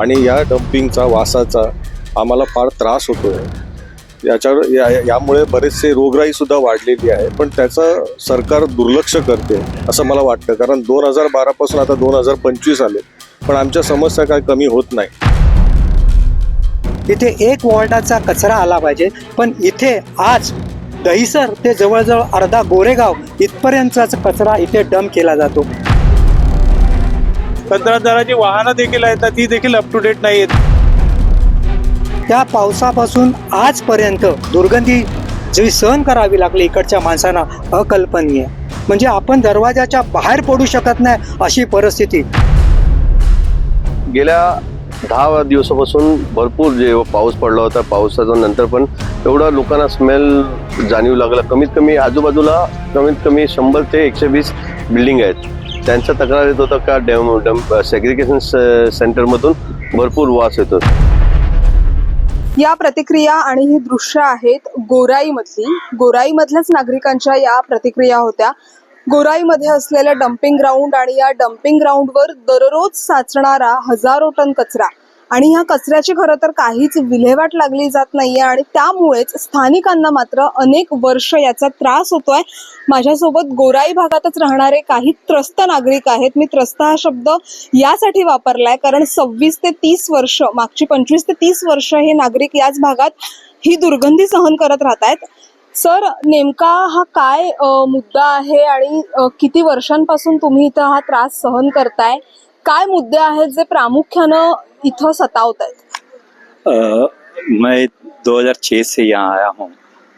आणि या डम्पिंगचा वासाचा आम्हाला फार त्रास होतोय. याच्यावर या यामुळे बरेचसे रोगराई सुद्धा वाढलेली आहे. पण त्याचं सरकार दुर्लक्ष करते असं मला वाटतं. कारण दोन हजार बारापासून आता दोन हजार पंचवीस आले. पण आमच्या समस्या काय कमी होत नाही. इथे एक वॉर्डाचा कचरा आला पाहिजे. पण इथे आज दहिसर ते जवळजवळ अर्धा गोरेगाव इथपर्यंतचा कचरा इथे डंप केला जातो. कंत्राटदाराची वाहनं देखील आहेत ती देखील अप टू डेट नाही आहेत त्या पावसापासून आजपर्यंत दुर्गंधी जी सहन करावी लागली इकडच्या माणसांना अकल्पनीय. म्हणजे आपण दरवाजाच्या बाहेर पडू शकत नाही अशी परिस्थिती. गेल्या दहा दिवसापासून भरपूर जे पाऊस पडला होता पावसाच्या नंतर पण एवढा लोकांना स्मेल जाणीव लागला. कमीत कमी आजूबाजूला कमीत कमी शंभर ते एकशे वीस बिल्डिंग आहेत. त्यांचा तक्रार येत होता का? डेम डॅम सेग्रिगेशन सेंटरमधून भरपूर वास येतो. या प्रतिक्रिया आणि ही दृश्य आहेत गोराईमधली. गोराईमधल्याच नागरिकांच्या या प्रतिक्रिया होत्या. गोराईमध्ये असलेलं डम्पिंग ग्राउंड आणि या डम्पिंग ग्राउंडवर दररोज साचणारा हजारो टन कचरा आणि ह्या कचऱ्याची खरं तर काहीच विल्हेवाट लागली जात नाहीये आणि त्यामुळेच स्थानिकांना मात्र अनेक वर्ष याचा त्रास होतोय. माझ्यासोबत गोराई भागातच राहणारे काही त्रस्त नागरिक आहेत. मी त्रस्त हा शब्द यासाठी वापरलाय कारण सव्वीस ते तीस वर्ष मागची पंचवीस ते तीस वर्ष हे नागरिक याच भागात ही दुर्गंधी सहन करत राहत आहेत सर नेमका हा काय मुद्दा आहे आणि किती वर्षांपासून तुम्ही इथं हा त्रास सहन करताय? काय मुद्दे आहेत जे प्रामुख्यानं इथं सतावत आहेत? मैं 2006 से यहाँ आया हूँ।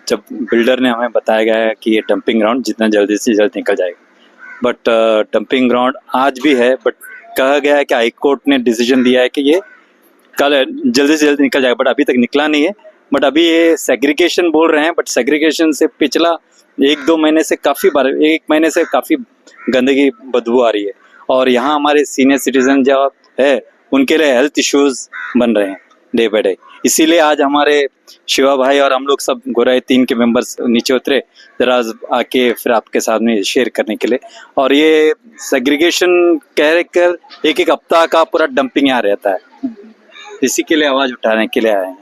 जब बिल्डर ने हमें बताया गया है कि ये डंपिंग ग्राउंड जितना जल्दी से जल्द निकल जाएगा बट डंपिंग ग्राउंड आज भी है बट कहा गया है कि हाई कोर्ट ने डिसीज़न दिया है कि ये कल जल्दी से जल्दी निकल जाएगा बट अभी तक निकला नहीं है। बट अभी ये सेग्रीगेशन बोल रहे हैं बट सेग्रीगेशन से पिछला एक दो महीने से काफ़ी बार, एक महीने से काफ़ी गंदगी बदबू आ रही है। और यहाँ हमारे सीनियर सिटीजन जो है, उनके लिए हेल्थ इश्यूज़ बन रहे हैं डे बाय डे इसीलिए आज हमारे शिवा भाई और हम लोग सब गोराई तीन के मेंबर्स नीचे उतरे, जरा आके फिर आपके साथ में शेयर करने के लिए। और ये सेग्रीगेशन कह कर एक एक हफ़्ता का पूरा डंपिंग यहाँ रहता है। इसी के लिए आवाज़ उठाने के लिए आए हैं।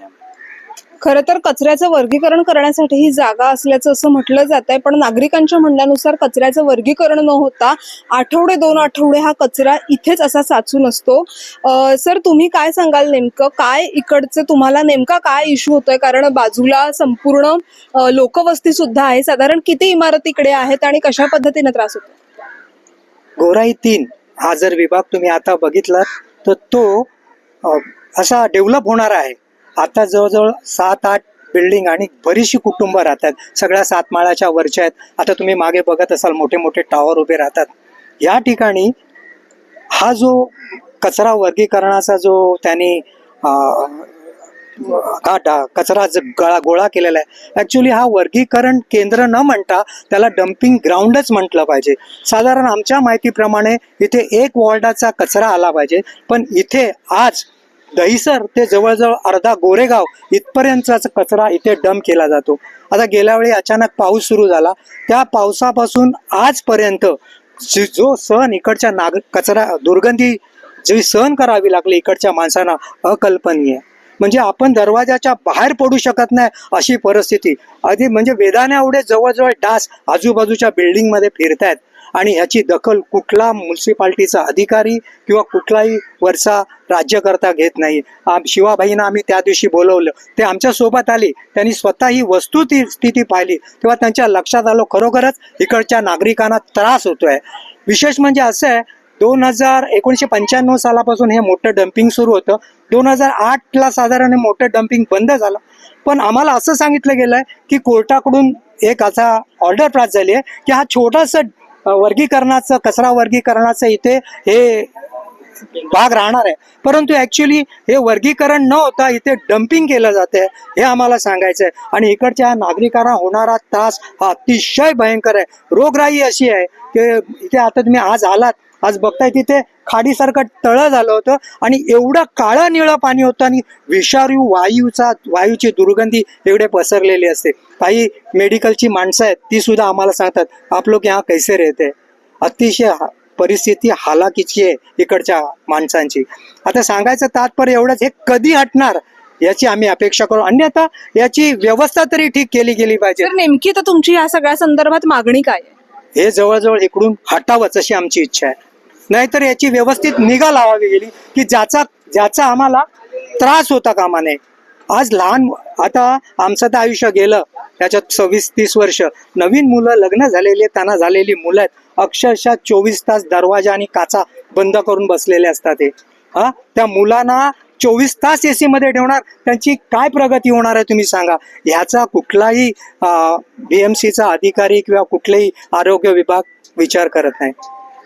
खरं तर कचऱ्याचं वर्गीकरण करण्यासाठी ही जागा असल्याचं असं म्हटलं जात आहे पण नागरिकांच्या म्हणण्यानुसार कचऱ्याचं वर्गीकरण न होता आठवडे दोन आठवडे हा कचरा इथेच असा साचून असतो सर तुम्ही काय सांगाल नेमकं? काय इकडचं तुम्हाला नेमका काय इश्यू होतोय? कारण बाजूला संपूर्ण लोकवस्ती सुद्धा आहे. साधारण किती इमारती इकडे आहेत आणि कशा पद्धतीने त्रास होतो गोराई तीन हा जर विभाग तुम्ही आता बघितला तर तो असा डेव्हलप होणार आहे. आता जवळजवळ सात आठ बिल्डिंग आणि बरीचशी कुटुंब राहतात. सगळ्या सातमाळ्याच्या वरच्या आहेत. आता तुम्ही मागे बघत असाल मोठे मोठे टॉवर उभे राहतात. या ठिकाणी हा जो कचरा वर्गीकरणाचा जो त्यांनी अ, हा कचरा ज- गळा गोळा केलेला आहे. ॲक्च्युली हा वर्गीकरण केंद्र न म्हणता त्याला डम्पिंग ग्राउंडच म्हटलं पाहिजे. साधारण आमच्या माहितीप्रमाणे इथे एक वॉर्डाचा कचरा आला पाहिजे. पण इथे आज दहिसर ते जवळजवळ अर्धा गोरेगाव इथपर्यंतचा कचरा इथे डंप केला जातो. आता गेल्या वेळी अचानक पाऊस सुरू झाला. त्या पावसापासून आजपर्यंत जी- जो सहन इकडच्या नाग कचरा दुर्गंधी जी सहन करावी लागली इकडच्या माणसांना अकल्पनीय. म्हणजे आपण दरवाजाच्या बाहेर पडू शकत नाही अशी परिस्थिती. आधी म्हणजे वेदाने एवढे जवळजवळ डास आजूबाजूच्या बिल्डिंगमध्ये फिरतायत. आणि ह्याची दखल कुठला म्युन्सिपाल्टीचा अधिकारी किंवा कुठलाही वरचा राज्यकर्ता घेत नाही. आम- शिवाबाईंना आम्ही त्या दिवशी बोलवलं. ते आमच्यासोबत आली. त्यांनी स्वतः ही वस्तू ती स्थिती पाहिली. तेव्हा त्यांच्या लक्षात आलं खरोखरच इकडच्या नागरिकांना त्रास होतोय. विशेष म्हणजे असं आहे दोन हजार एकोणीसशे पंच्याण्णव सालापासून हे मोठं डम्पिंग सुरू होतं. दोन हजार आठला साधारण हे मोठं डम्पिंग बंद झालं. पण आम्हाला असं सांगितलं गेलं आहे की कोर्टाकडून एक असा ऑर्डर प्राप्त झाली आहे की हा छोटासा वर्गीकरणाचं कचरा वर्गीकरणाचं इथे हे भाग राहणार आहे. परंतु ऍक्च्युली हे वर्गीकरण न होता इथे डम्पिंग केलं जाते हे आम्हाला सांगायचं आहे आणि इकडच्या नागरिकांना होणारा त्रास हा अतिशय भयंकर आहे. रोगराई अशी आहे की इथे आता तुम्ही आज आलात आज बघताय तिथे खाडीसारखं तळं झालं होतं आणि एवढं काळं निळं पाणी होतं आणि विषारू वायूचा वायूची दुर्गंधी एवढे पसरलेली असते. काही मेडिकलची माणसं आहेत ती सुद्धा आम्हाला सांगतात आप लोग यहाँ कैसे रहते? अतिशय परिस्थिती हालाकीची आहे इकडच्या माणसांची. आता सांगायचं तात्पर्य एवढंच हे कधी हटणार याची आम्ही अपेक्षा करू. अन्यथा याची व्यवस्था तरी ठीक केली गेली पाहिजे. नेमकी तर तुमची या सगळ्या संदर्भात मागणी काय आहे? हे जवळजवळ इकडून हटावंच अशी आमची इच्छा आहे. नाहीतर याची व्यवस्थित निगा लावावी गेली की ज्याचा ज्याचा आम्हाला त्रास होता कामा नये आज लहान आता आमचं तर आयुष्य गेलं. त्याच्यात सव्वीस तीस वर्ष. नवीन मुलं लग्न झालेली आहेत, त्यांना झालेली मुलं आहेत. अक्षरशः चोवीस तास दरवाजा आणि काचा बंद करून बसलेले असतात ते. हा? त्या मुलांना चोवीस तास एसी मध्ये ठेवणार. त्यांची काय प्रगती होणार आहे तुम्ही सांगा. ह्याचा कुठलाही बी एम सीचा अधिकारी किंवा कुठलाही आरोग्य विभाग विचार करत नाही.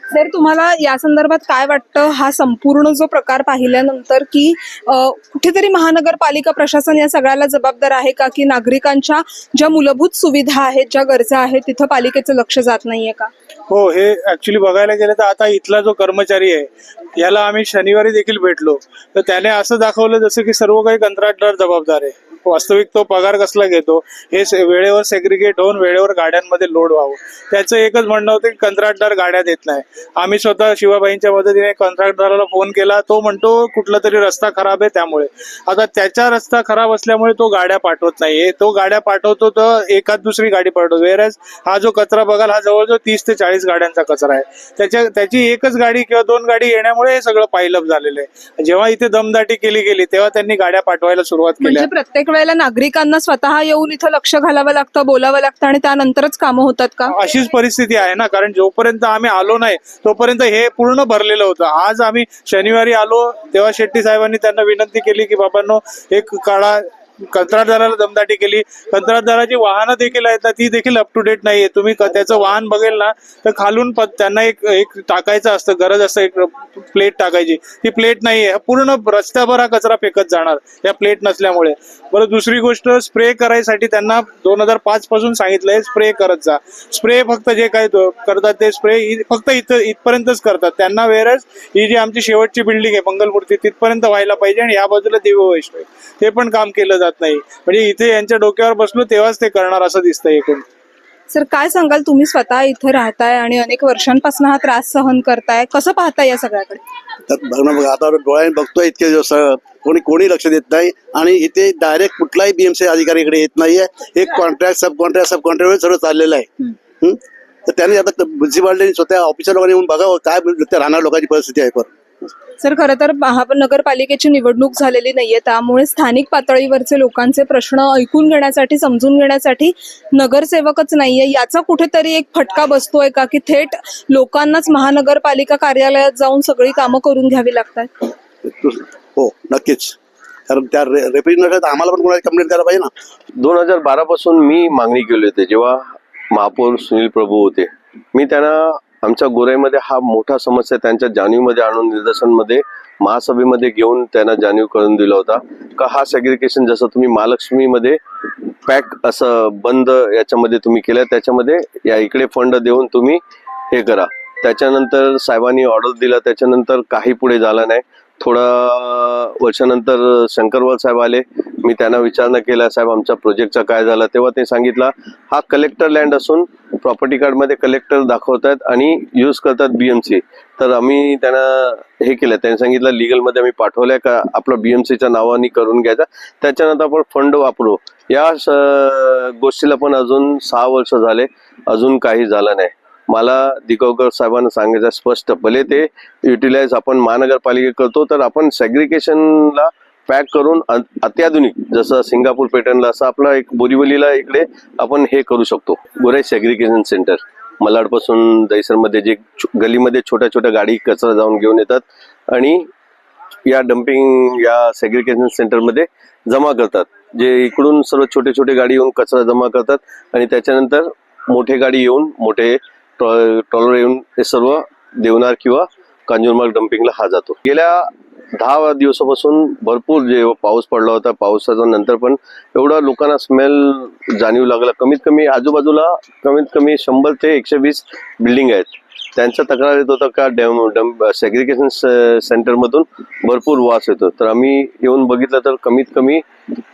सर तुम्हाला या संदर्भात काय वाटतं? हा संपूर्ण जो प्रकार पाहिल्यानंतर की कुठेतरी महानगरपालिका प्रशासन या सगळ्याला जबाबदार आहे का? की नागरिकांच्या ज्या मूलभूत सुविधा आहेत ज्या गरजा आहेत तिथं पालिकेचं लक्ष जात नाहीये का? हो हे ऍक्च्युली बघायला गेलं तर आता इथला जो कर्मचारी आहे याला आम्ही शनिवारी देखील भेटलो. तर त्याने असं दाखवलं जसं की सर्व काही कंत्राटदार जबाबदार आहे. वास्तविक तो पगार कसला घेतो हे वेळेवर सेग्रिगेट होऊन वेळेवर गाड्यांमध्ये लोड व्हावं. त्याचं एकच म्हणणं होतं की कंत्राटदार गाड्या देत नाही. आम्ही स्वतः शिवाबाईंच्या मदतीने कंत्राटदाराला फोन केला तो म्हणतो कुठला तरी रस्ता खराब आहे त्यामुळे. आता त्याचा रस्ता खराब असल्यामुळे तो गाड्या पाठवत नाही. तो गाड्या पाठवतो तर एकाच दुसरी गाडी पाठवतो. वेरॅज हा जो कचरा बघाल हा जवळजवळ तीस ते चाळीस गाड्यांचा कचरा आहे. त्याच्या त्याची एकच गाडी किंवा दोन गाडी येण्यामुळे हे सगळं पायलप झालेलं आहे. जेव्हा इथे दमदाटी केली गेली तेव्हा त्यांनी गाड्या पाठवायला सुरुवात केली. म्हणजे प्रत्येक वेळेला नागरिकांना स्वतः येऊन इथं लक्ष घालावं लागतं बोलावं लागतं आणि त्यानंतरच कामं होतात का? अशीच परिस्थिती आहे ना कारण जोपर्यंत आम्ही आलो नाही तोपर्यंत हे पूर्ण भरलेलं होतं. आज आम्ही शनिवारी आलो तेव्हा शेट्टी साहेबांनी त्यांना विनंती केली की बाबांनो एक काळा कंत्राटदाराला दमदाटी केली. कंत्राटदाराची वाहनं देखील आहेत ना ती देखील अप टू डेट नाहीये. तुम्ही त्याचं वाहन बघेल ना तर खालून त्यांना एक एक टाकायचं असतं गरज असतं एक प्लेट टाकायची. ती प्लेट नाहीये. पूर्ण रस्त्याभर हा कचरा फेकत जाणार या प्लेट नसल्यामुळे. बरं दुसरी गोष्ट स्प्रे करायसाठी त्यांना दोन हजार पाच पासून सांगितलंय स्प्रे करत जा. स्प्रे फक्त जे काय करतात ते स्प्रे फक्त इथं इथपर्यंतच करतात. त्यांना वेळच ही जी आमची शेवटची बिल्डिंग आहे मंगलमूर्ती तिथपर्यंत व्हायला पाहिजे आणि या बाजूला दिव्य वैष्णव ते पण काम केलं जात नाही. म्हणजे इथे यांच्या डोक्यावर बसलो तेव्हाच ते करणार असं दिसतंय एकूण. सर काय सांगाल तुम्ही? स्वतः इथं राहताय आणि अनेक वर्षांपासून हा त्रास सहन करताय. कसं पाहताय या सगळ्याकडे? तर बघा आता डोळ्याने बघतोय इतके दिवस. अं, कोणी कोणी लक्ष देत नाही. आणि इथे डायरेक्ट कुठलाही बीएमसी अधिकारी इकडे येत नाहीये. एक contract sub contract sub contract सगळं चाललेलं आहे. हं? तर त्यांनी आता म्युन्सिपालिटी स्वतः ऑफिसर लोकांनी येऊन बघावं काय त्या राहणार लोकांची परिस्थिती आहे पण सर खरं तर महानगरपालिकेची निवडणूक झालेली नाहीये त्यामुळे स्थानिक पातळीवरचे लोकांचे प्रश्न ऐकून घेण्यासाठी समजून घेण्यासाठी नगरसेवकच नाहीये. याचा कुठेतरी एक फटका बसतोय का की थेट लोकांनाच महानगरपालिका कार्यालयात जाऊन सगळी कामं करून घ्यावी लागतात? हो नक्कीच. कारण त्या रेप्रेझेंटेटिव्ह आम्हाला पण कोणाला कंप्लेंट करायला पाहिजे ना. दोन हजार बारा पासून मी मागणी केली होती जेव्हा महापौर सुनील प्रभू होते मी त्यांना आमच्या गोराईमध्ये हा मोठा समस्या त्यांच्या जाणीवमध्ये आणून निदर्शनमध्ये महासभेमध्ये घेऊन त्यांना जाणीव करून दिला होता. का हा सेग्रिकेशन जसं तुम्ही महालक्ष्मीमध्ये पॅक असं बंद याच्यामध्ये तुम्ही केलं त्याच्यामध्ये या इकडे फंड देऊन तुम्ही हे करा. त्याच्यानंतर साहेबांनी ऑर्डर दिला त्याच्यानंतर काही पुढे झालं नाही. थोडा वर्षानंतर शंकरवाल साहेब आले. मी त्यांना विचारणा केला साहेब आमच्या प्रोजेक्टचा काय झाला? तेव्हा ते सांगितलं हा कलेक्टर लँड असून प्रॉपर्टी कार्डमध्ये कलेक्टर दाखवतात आणि यूज करतात बीएमसी तर आम्ही त्यांना हे केलं. त्यांनी सांगितलं लिगलमध्ये आम्ही पाठवलंय का? आपलं बीएमसीच्या नावाने करून घ्यायचा. त्याच्यानंतर आपण फंड वापरू. या गोष्टीला पण अजून सहा वर्ष झाले. अजून काही झालं नाही. मला दिगवकर साहेबांना सांगायचं स्पष्ट. भले ते युटिलाइज आपण महानगरपालिके करतो तर आपण सॅग्रिकेशनला पॅक करून अत्याधुनिक जसं सिंगापूर पॅटर्नला असं आपला एक बोरीवलीला इकडे आपण हे करू शकतो. गोराई सॅग्रिकेशन सेंटर मलाडपासून दहिसरमध्ये जे गलीमध्ये छोट्या छोट्या गाडी कचरा जाऊन घेऊन येतात आणि या डम्पिंग या सेग्रिकेशन सेंटरमध्ये जमा करतात. जे इकडून सर्व छोटे छोटे गाडी येऊन कचरा जमा करतात आणि त्याच्यानंतर मोठे गाडी येऊन मोठे ट्रॉलर येऊन हे सर्व देवनार किंवा कांजूरमार्ग डम्पिंगला हा जातो. गेल्या दहा दिवसापासून भरपूर जे पाऊस पडला होता पावसाचा नंतर पण एवढा लोकांना स्मेल जाणीव लागला. कमीत कमी आजूबाजूला कमीत कमी शंभर ते एकशे वीस बिल्डिंग आहेत. त्यांचा तक्रार येत होता का डॅम डम सेग्रिगेशन सेंटरमधून भरपूर वास येतो. तर आम्ही येऊन बघितलं तर कमीत कमी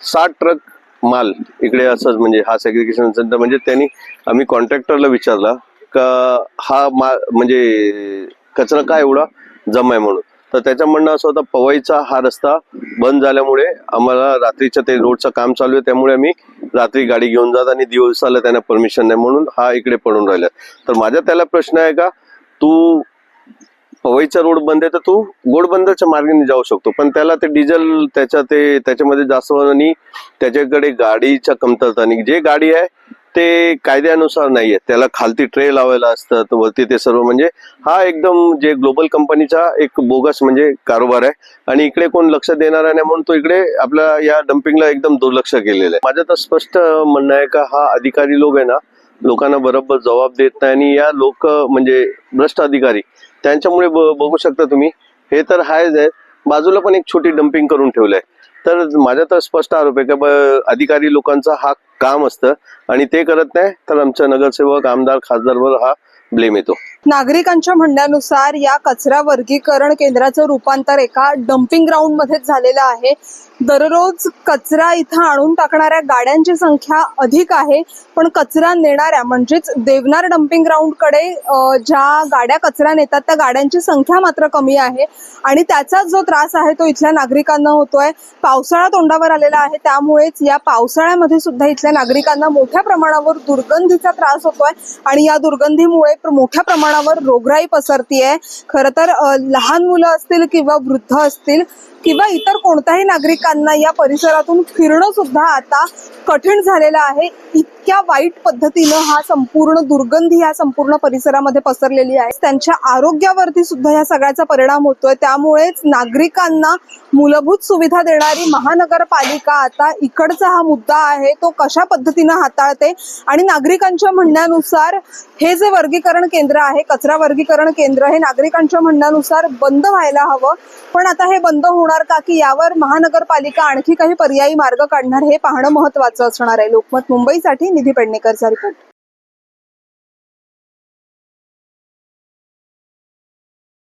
साठ ट्रक माल इकडे असंच म्हणजे हा सेग्रिगेशन सेंटर म्हणजे त्यांनी आम्ही कॉन्ट्रॅक्टरला विचारला. का हा मा म्हणजे कचरा काय एवढा जमा आहे म्हणून. तर त्याचं म्हणणं असं होतं पवईचा हा रस्ता बंद झाल्यामुळे आम्हाला रात्रीचं ते रोडचं काम चालू आहे त्यामुळे आम्ही रात्री गाडी घेऊन जात आणि दिवसाला त्यांना परमिशन नाही म्हणून हा इकडे पडून राहिला तर माझा त्याला प्रश्न आहे का तू पवईचा रोड बंद आहे तर तू गोडबंदरच्या मार्गाने जाऊ शकतो पण त्याला ते डिझेल त्याच्या ते त्याच्यामध्ये जास्त आणि त्याच्याकडे गाडीच्या कमतरता आणि जे गाडी आहे ते कायद्यानुसार नाहीये. त्याला खालती ट्रे लावायला असतात वरती ते सर्व म्हणजे हा एकदम जे ग्लोबल कंपनीचा एक बोगस म्हणजे कारोबार आहे. आणि इकडे कोण लक्ष देणार नाही म्हणून तो इकडे आपल्या या डम्पिंगला एकदम दुर्लक्ष केलेलं आहे. माझं तर स्पष्ट म्हणणं आहे का हा अधिकारी लोक आहे ना लोकांना बरोबर जबाब देत नाही आणि या लोक म्हणजे भ्रष्ट अधिकारी त्यांच्यामुळे ब- बघू शकता तुम्ही. हे तर हायच आहे. बाजूला पण एक छोटी डम्पिंग करून ठेवलंय. तर माझा तर स्पष्ट आरोप आहे का अधिकारी लोकांचा हा काम असतं. आणि ते करत नाही तर आमच्या नगरसेवक आमदार खासदारवर हा ब्लेम येतो. नागरिकांच्या म्हणण्यानुसार या कचरा वर्गीकरण केंद्राचं रूपांतर एका डम्पिंग ग्राउंडमध्ये झालेलं आहे. दररोज कचरा इथं आणून टाकणाऱ्या गाड्यांची संख्या अधिक आहे पण कचरा नेणाऱ्या म्हणजेच देवनार डम्पिंग ग्राउंडकडे ज्या गाड्या कचरा नेतात त्या गाड्यांची संख्या मात्र कमी आहे. आणि त्याचाच जो त्रास आहे तो इथल्या नागरिकांना होतोय. पावसाळा तोंडावर आलेला आहे त्यामुळेच या पावसाळ्यामध्ये सुद्धा इथल्या नागरिकांना मोठ्या प्रमाणावर दुर्गंधीचा त्रास होतोय. आणि या दुर्गंधीमुळे मोठ्या प्रमाणात प्रमाणावर रोगराई पसरतीये. खरं तर लहान मुलं असतील किंवा वृद्ध असतील किंवा इतर कोणत्याही नागरिकांना या परिसरातून फिरणं सुद्धा आता कठीण झालेलं आहे. इतक्या वाईट पद्धतीनं हा संपूर्ण दुर्गंधी ह्या संपूर्ण परिसरामध्ये पसरलेली आहे. त्यांच्या आरोग्यावरती सुद्धा या सगळ्याचा परिणाम होतोय. त्यामुळेच नागरिकांना मूलभूत सुविधा देणारी महानगरपालिका आता इकडचा हा मुद्दा आहे तो कशा पद्धतीनं हाताळते आणि नागरिकांच्या म्हणण्यानुसार हे जे वर्गीकरण केंद्र आहे कचरा वर्गीकरण केंद्र हे नागरिकांच्या म्हणण्यानुसार बंद व्हायला हवं. पण आता हे बंद होणार का? की यावर महानगरपालिका आणखी काही पर्यायी मार्ग काढणार हे पाहणं महत्वाचं असणार आहे. लोकमत मुंबईसाठी निधी पेडणेकरचा रिपोर्ट